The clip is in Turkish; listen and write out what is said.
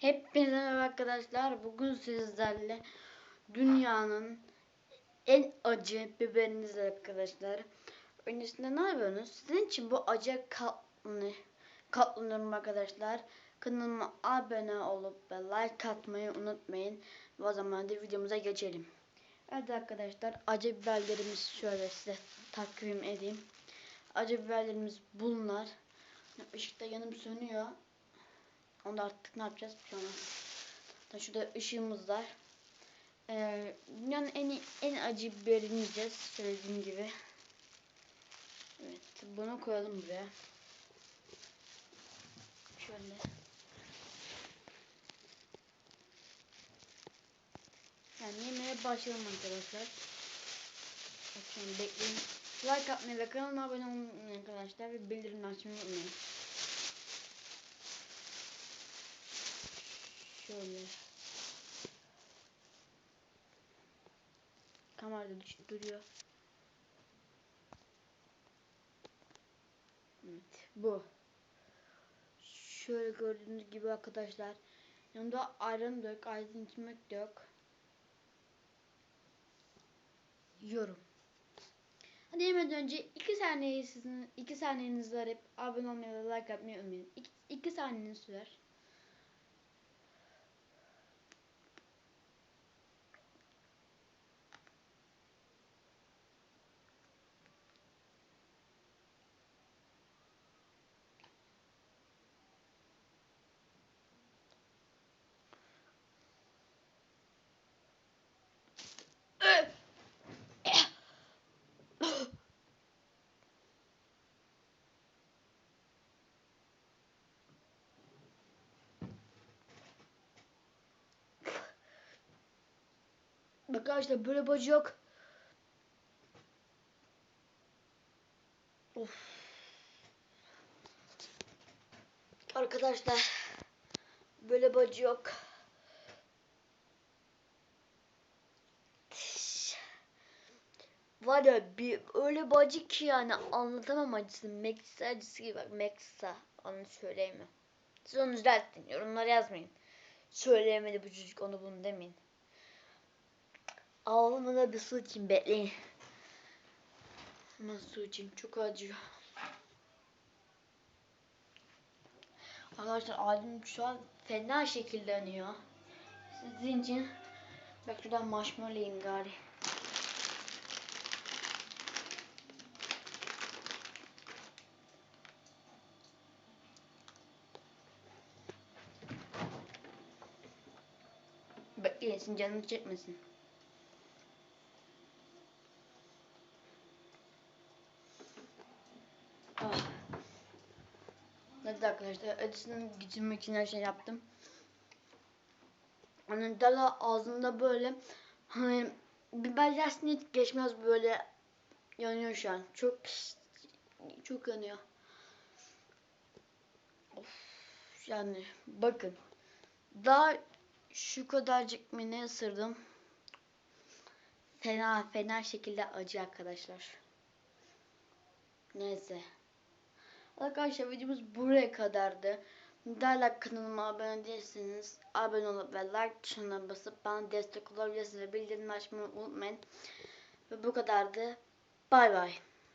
Hepinize merhaba arkadaşlar. Bugün sizlerle dünyanın en acı biberinizle arkadaşlar. Öncesinde ne yapıyorsunuz? Sizin için bu acı katlanı, katlanırım arkadaşlar. Kanalıma abone olup ve like atmayı unutmayın. Ve o zaman da videomuza geçelim. Evet arkadaşlar acı biberlerimiz şöyle size takvim edeyim. Acı biberlerimiz bunlar. Işıkta yanım sönüyor. Onda artık ne yapacağız? Bir şey olmaz. Da şurada ışığımız var. Ee, dünyanın en en acı biberini yiyeceğiz. Söylediğim gibi. Evet. Bunu koyalım buraya. Şöyle. Yani yemeğe başlayalım arkadaşlar. Bakın bekleyin. Like atmayı ve kanalıma abone olmayı arkadaşlar ve bildirim açmayı unutmayın. Şöyle. Kamerada duruyor. Evet bu. Şöyle gördüğünüz gibi arkadaşlar. Yanımda ayran da yok. Ayran içmek yok. Yorum. Hadi yemeden önce 2 saniye sizin 2 saniyeniz var hep abone olmayı ve like atmayı unutmayın. 2 saniyeniz sürer. Arkadaşlar böyle bacı yok. Of. Arkadaşlar böyle bacı yok. Var ya bir öyle bacı ki yani anlatamam acısını. Mexa acısı gibi bak Mexa. Onu söyleyemiyorum. Siz onu düzeltin. Yorumlara yazmayın. Söyleyemedi bu çocuk onu bunu demeyin. Ağlamına bir su için bekleyin. Hemen su için çok acıyor. Arkadaşlar abim şu an fena şekilde yanıyor. Sizin için bak şuradan marshmallow yiyeyim gari. Bekleyin canınız çekmesin. Evet arkadaşlar acısını geçirmek için her şey yaptım. Hani dala ağzımda böyle hani biber yersin geçmez böyle yanıyor şu an. Çok çok yanıyor. Of, yani bakın daha şu kadarcık mı ısırdım. Fena fena şekilde acı arkadaşlar. Neyse. Arkadaşlar videomuz buraya kadardı. Derler kanalıma abone değilseniz abone olup ve like tuşuna basıp bana destek olabilirsiniz ve bildirim açmayı unutmayın. Ve bu kadardı. Bay bay.